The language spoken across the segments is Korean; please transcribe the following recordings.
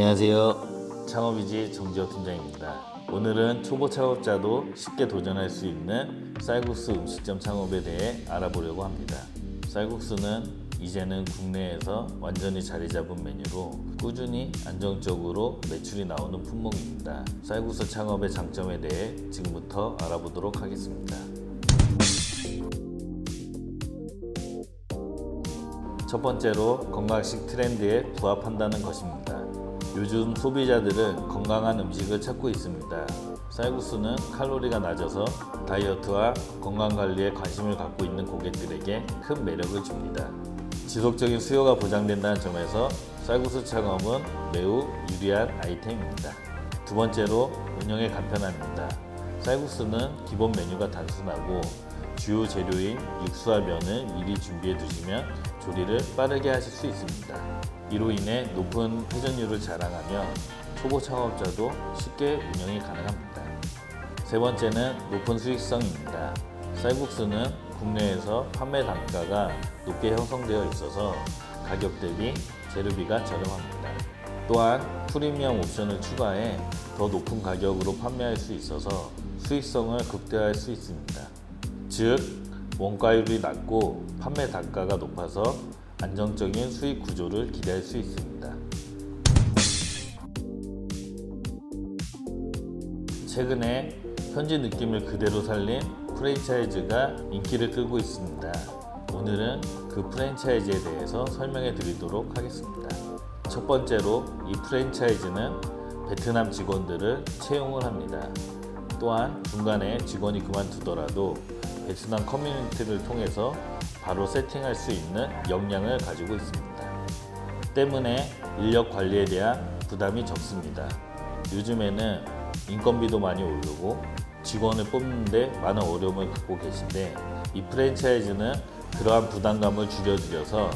안녕하세요. 창업이지 정지호 팀장입니다. 오늘은 초보 창업자도 쉽게 도전할 수 있는 쌀국수 음식점 창업에 대해 알아보려고 합니다. 쌀국수는 이제는 국내에서 완전히 자리 잡은 메뉴로 꾸준히 안정적으로 매출이 나오는 품목입니다. 쌀국수 창업의 장점에 대해 지금부터 알아보도록 하겠습니다. 첫 번째로 건강식 트렌드에 부합한다는 것입니다. 요즘 소비자들은 건강한 음식을 찾고 있습니다. 쌀국수는 칼로리가 낮아서 다이어트와 건강 관리에 관심을 갖고 있는 고객들에게 큰 매력을 줍니다. 지속적인 수요가 보장된다는 점에서 쌀국수 창업은 매우 유리한 아이템입니다. 두 번째로 운영의 간편함입니다. 쌀국수는 기본 메뉴가 단순하고 주요 재료인 육수와 면을 미리 준비해 두시면 조리를 빠르게 하실 수 있습니다. 이로 인해 높은 회전율을 자랑하며 초보 창업자도 쉽게 운영이 가능합니다. 세 번째는 높은 수익성입니다. 쌀국수는 국내에서 판매 단가가 높게 형성되어 있어서 가격 대비 재료비가 저렴합니다. 또한 프리미엄 옵션을 추가해 더 높은 가격으로 판매할 수 있어서 수익성을 극대화할 수 있습니다. 즉 원가율이 낮고 판매 단가가 높아서 안정적인 수익 구조를 기대할 수 있습니다. 최근에 현지 느낌을 그대로 살린 프랜차이즈가 인기를 끌고 있습니다. 오늘은 그 프랜차이즈에 대해서 설명해 드리도록 하겠습니다. 첫 번째로 이 프랜차이즈는 베트남 직원들을 채용을 합니다. 또한 중간에 직원이 그만두더라도 베트남 커뮤니티를 통해서 바로 세팅할 수 있는 역량을 가지고 있습니다. 때문에 인력 관리에 대한 부담이 적습니다. 요즘에는 인건비도 많이 오르고 직원을 뽑는데 많은 어려움을 갖고 계신데 이 프랜차이즈는 그러한 부담감을 줄여드려서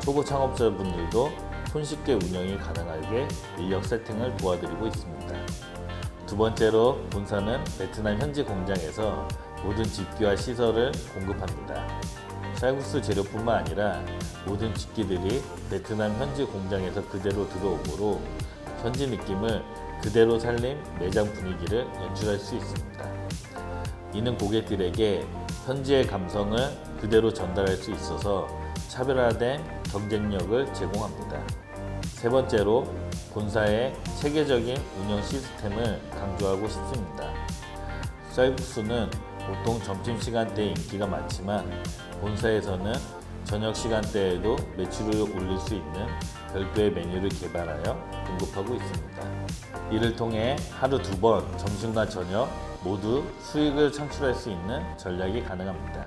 초보 창업자분들도 손쉽게 운영이 가능하게 인력 세팅을 도와드리고 있습니다. 두 번째로 본사는 베트남 현지 공장에서 모든 집기와 시설을 공급합니다. 쌀국수 재료뿐만 아니라 모든 집기들이 베트남 현지 공장에서 그대로 들어오므로 현지 느낌을 그대로 살린 매장 분위기를 연출할 수 있습니다. 이는 고객들에게 현지의 감성을 그대로 전달할 수 있어서 차별화된 경쟁력을 제공합니다. 세 번째로 본사의 체계적인 운영 시스템을 강조하고 싶습니다. 쌀국수는 보통 점심시간대에 인기가 많지만 본사에서는 저녁 시간대에도 매출을 올릴 수 있는 별도의 메뉴를 개발하여 공급하고 있습니다. 이를 통해 하루 두 번 점심과 저녁 모두 수익을 창출할 수 있는 전략이 가능합니다.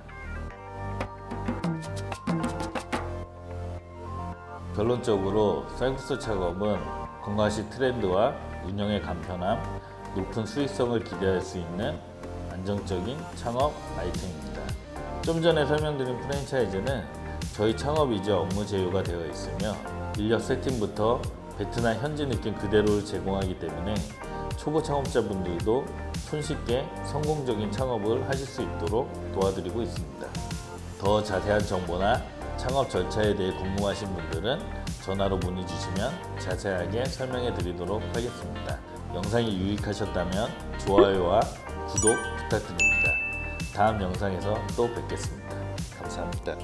결론적으로 쌀국수 작업은 건강식 트렌드와 운영의 간편함, 높은 수익성을 기대할 수 있는 안정적인 창업 아이템입니다. 좀 전에 설명드린 프랜차이즈는 저희 창업 이제 업무 제휴가 되어 있으며 인력 세팅부터 베트남 현지 느낌 그대로를 제공하기 때문에 초보 창업자분들도 손쉽게 성공적인 창업을 하실 수 있도록 도와드리고 있습니다. 더 자세한 정보나 창업 절차에 대해 궁금하신 분들은 전화로 문의 주시면 자세하게 설명해 드리도록 하겠습니다. 영상이 유익하셨다면 좋아요와 구독 부탁드립니다. 다음 영상에서 또 뵙겠습니다. 감사합니다.